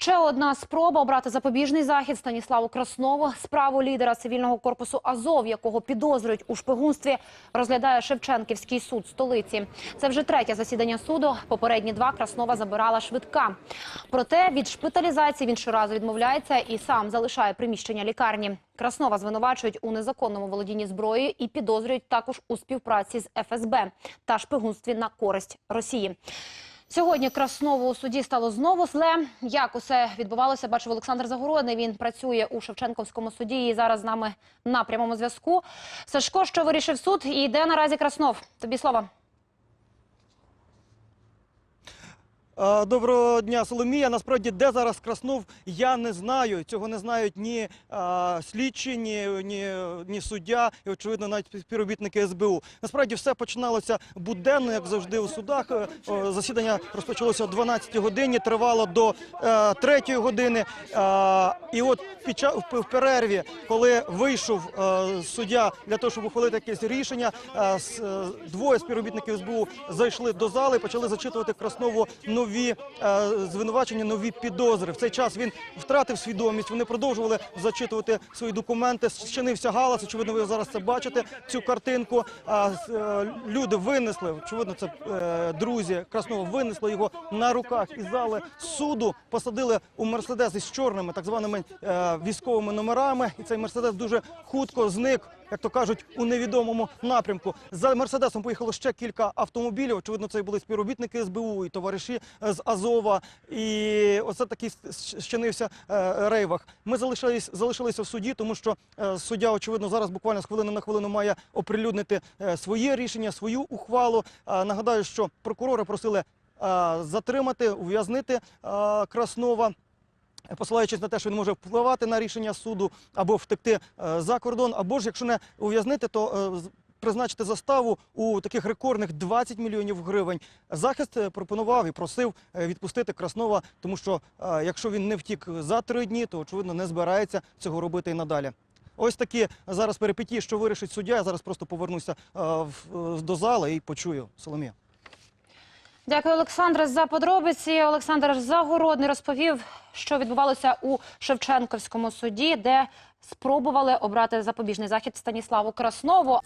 Ще одна спроба обрати запобіжний захід Станіславу Краснову. Справу лідера цивільного корпусу Азов, якого підозрюють у шпигунстві, розглядає Шевченківський суд столиці. Це вже третє засідання суду. Попередні два Краснова забирала швидка. Проте від шпиталізації він щоразу відмовляється і сам залишає приміщення лікарні. Краснова звинувачують у незаконному володінні зброєю і підозрюють також у співпраці з ФСБ та шпигунстві на користь Росії. Сьогодні Краснову у суді стало знову зле. Як усе відбувалося, бачив Олександр Загородний. Він працює у Шевченковському суді і зараз з нами на прямому зв'язку. Сашко, що вирішив суд і де наразі Краснов? Тобі слово. Доброго дня, Соломія. Насправді, де зараз Краснов, я не знаю. Цього не знають ні е, слідчі, ні, ні, ні суддя, і очевидно, навіть співробітники СБУ. Насправді все починалося буденно, як завжди у судах. Е, Засідання розпочалося о 12 годині, тривало до е, 3 години. Е, і от під час в перерві, коли вийшов е, суддя для того, щоб ухвалити якесь рішення, е, с- е, двоє співробітників СБУ зайшли до зали і почали зачитувати Краснову нові е, звинувачення, нові підозри. В цей час він втратив свідомість. Вони продовжували зачитувати свої документи. Щинився галас. Очевидно, ви зараз це бачите. Цю картинку. Е, люди винесли. Очевидно, це е, друзі Краснова винесли його на руках із зали суду. Посадили у мерседес із чорними, так званими військовими номерами. І цей мерседес дуже хутко зник. Як то кажуть, у невідомому напрямку за мерседесом поїхало ще кілька автомобілів. Очевидно, це були співробітники СБУ і товариші з Азова. І оце такий щинився е, рейвах. Ми залишились, залишилися в суді, тому що е, суддя, очевидно, зараз буквально з хвилини на хвилину має оприлюднити е, своє рішення, свою ухвалу. Нагадаю, що прокурори просили затримати, ув'язнити Краснова. Посилаючись на те, що він може впливати на рішення суду або втекти е, за кордон, або ж якщо не ув'язнити, то е, призначити заставу у таких рекордних 20 мільйонів гривень. Захист е, пропонував і просив відпустити Краснова, тому що якщо він не втік за три дні, то очевидно не збирається цього робити і надалі. Ось такі зараз перипетії, що вирішить суддя. Я зараз просто повернуся до зали і почую Соломія. Дякую, Олександре, за подробиці. Олександр Загородний розповів, що відбувалося у Шевченковському суді, де спробували обрати запобіжний захід Станіславу Краснову.